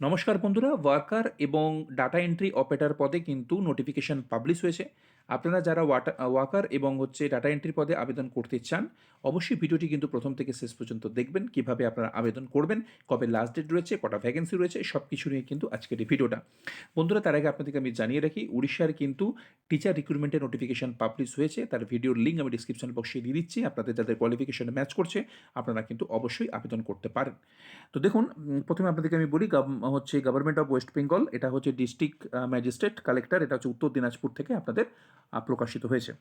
নমস্কার বন্ধুরা, ওয়ার্কার এবং ডাটা এন্ট্রি অপারেটর পদে কিন্তু নোটিফিকেশন পাবলিশ হয়েছে। আপনারা যারা ওয়াটা, ওয়ার্কার এবং হচ্ছে ডাটা এন্ট্রি পদে আবেদন করতে চান, অবশ্যই ভিডিওটি কিন্তু প্রথম থেকে শেষ পর্যন্ত দেখবেন, কীভাবে আপনারা আবেদন করবেন, কবে লাস্ট ডেট রয়েছে, কটা ভ্যাকেন্সি রয়েছে সব কিছু নিয়ে কিন্তু আজকের এই ভিডিওটা। বন্ধুরা, তার আগে আপনাদেরকে আমি জানিয়ে রাখি, উড়িষ্যার কিন্তু টিচার রিক্রুটমেন্টের নোটিফিকেশন পাবলিশ হয়েছে, তার ভিডিওর লিঙ্ক আমি ডিসক্রিপশন বক্সে দিয়ে দিচ্ছি, আপনাদের যাদের কোয়ালিফিকেশনে ম্যাচ করছে, আপনারা কিন্তু অবশ্যই আবেদন করতে পারেন। তো দেখুন প্রথমে আপনাদেরকে আমি বলি হচ্ছে গভর্নমেন্ট অফ ওয়েস্ট বেঙ্গল এটা হচ্ছে ডিস্ট্রিক্ট ম্যাজিস্ট্রেট কালেক্টর এটা হচ্ছে উত্তর দিনাজপুর থেকে আপনাদের প্রকাশিত হয়েছে।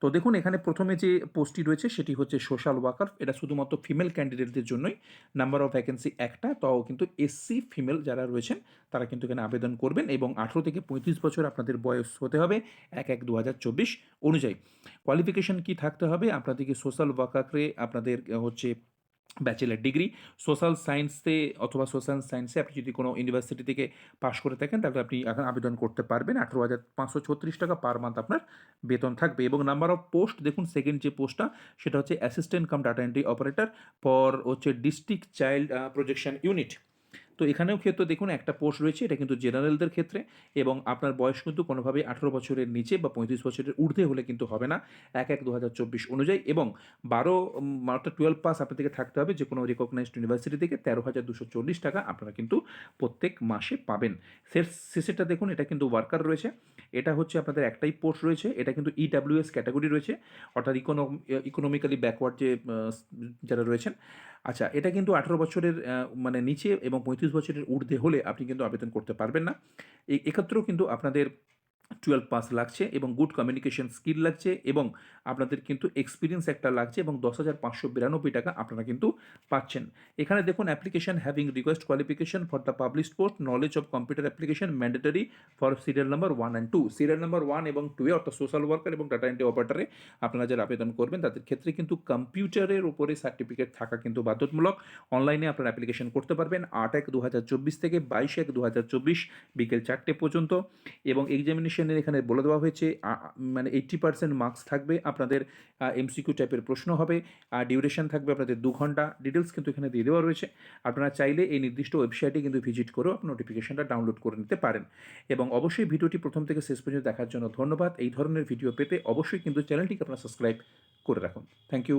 তো দেখুন, এখানে প্রথমে যে পোস্টটি রয়েছে, সেটি হচ্ছে সোশ্যাল ওয়ার্কার এটা শুধুমাত্র ফিমেল ক্যান্ডিডেটদের জন্যই নাম্বার অফ ভ্যাকেন্সি একটা, তাও কিন্তু এসসি ফিমেল যারা রয়েছেন, তারা কিন্তু এখানে আবেদন করবেন এবং আঠেরো থেকে পঁয়ত্রিশ বছর আপনাদের বয়স হতে হবে এক এক দু হাজার চব্বিশ অনুযায়ী। কোয়ালিফিকেশন কি থাকতে হবে? আপনাদেরকে সোশ্যাল ওয়ার্কারে আপনাদের হচ্ছে ব্যাচেলার ডিগ্রি সোশ্যাল সায়েন্সে অথবা সোশ্যাল সায়েন্সে আপনি যদি কোনো ইউনিভার্সিটি থেকে পাশ করে থাকেন, তাহলে আপনি এখন আবেদন করতে পারবেন। আঠেরো হাজার পাঁচশো ছত্রিশ টাকা পার মান্থ আপনার বেতন থাকবে এবং নাম্বার অফ পোস্ট দেখুন সেকেন্ড যে পোস্টটা সেটা হচ্ছে assistant cum data entry operator for হচ্ছে ডিস্ট্রিক্ট চাইল্ড প্রজেকশন ইউনিট তো এখানেও ক্ষেত্রে দেখুন, একটা পোস্ট রয়েছে, এটা কিন্তু জেনারেলদের ক্ষেত্রে এবং আপনার বয়স কিন্তু কোনোভাবেই আঠারো বছরের নিচে বা পঁয়ত্রিশ বছরের ঊর্ধ্বে হলে কিন্তু হবে না। এক এক দু হাজার চব্বিশ অনুযায়ী এবং বারো মাত্র টুয়েলভ পাস আপনাদেরকে থাকতে হবে যে কোনো রিকগনাইজড ইউনিভার্সিটি থেকে তেরো হাজার দুশো চল্লিশ টাকা আপনারা কিন্তু প্রত্যেক মাসে পাবেন। শেষ শেষেরটা দেখুন, এটা কিন্তু ওয়ার্কার রয়েছে। এটা হচ্ছে আপনাদের একটাই পোস্ট রয়েছে, এটা কিন্তু E ইডাব্লিউএস ক্যাটাগরি রয়েছে, অর্থাৎ ইকোনো ইকোনমিক্যালি ব্যাকওয়ার্ড যে যারা রয়েছেন। আচ্ছা এটা কিন্তু আঠেরো বছরের মানে নিচে এবং পঁয়ত্রিশ বছরের ঊর্ধ্বে হলে আপনি কিন্তু আবেদন করতে পারবেন না। এক্ষেত্রেও কিন্তু আপনাদের টুয়েলভ পাস লাগছে এবং গুড কমিউনিকেশন স্কিল লাগছে এবং আপনাদের কিন্তু এক্সপিরিয়েন্স একটা লাগছে এবং দশ হাজার পাঁচশো বিরানব্বই টাকা আপনারা কিন্তু পাচ্ছেন। এখানে দেখুন application having request qualification for the publish post knowledge of computer application mandatory for serial number one and two serial number one এবং টু এ অর্থাৎ সোশ্যাল ওয়ার্কার এবং ডাটা এন্ট্রি অপারেটারে আপনারা যারা আবেদন করবেন, তাদের ক্ষেত্রে কিন্তু কম্পিউটারের উপরে সার্টিফিকেট থাকা কিন্তু বাধ্যতামূলক। অনলাইনে আপনারা অ্যাপ্লিকেশন করতে পারবেন আট এক দু হাজার চব্বিশ থেকে বাইশ এক দু হাজার চব্বিশ বিকেল চারটে পর্যন্ত এবং এক্সামিনেশনের এখানে বলে দেওয়া হয়েছে মানে এইট্টি পার্সেন্ট মার্কস থাকবে, আপনাদের এমসিকিউ টাইপের প্রশ্ন হবে, আর ডিউরেশন থাকবে আপনাদের দু ঘণ্টা। ডিটেলস কিন্তু এখানে দিয়ে দেওয়া রয়েছে। আপনারা চাইলে এই নির্দিষ্ট ওয়েবসাইটে কিন্তু ভিজিট করেও আপনি নোটিফিকেশনটা ডাউনলোড করে নিতে পারেন। এবং অবশ্যই ভিডিওটি প্রথম থেকে শেষ পর্যন্ত দেখার জন্য ধন্যবাদ। এই ধরনের ভিডিও পেতে অবশ্যই কিন্তু চ্যানেলটিকে আপনারা সাবস্ক্রাইব করে রাখুন। Thank you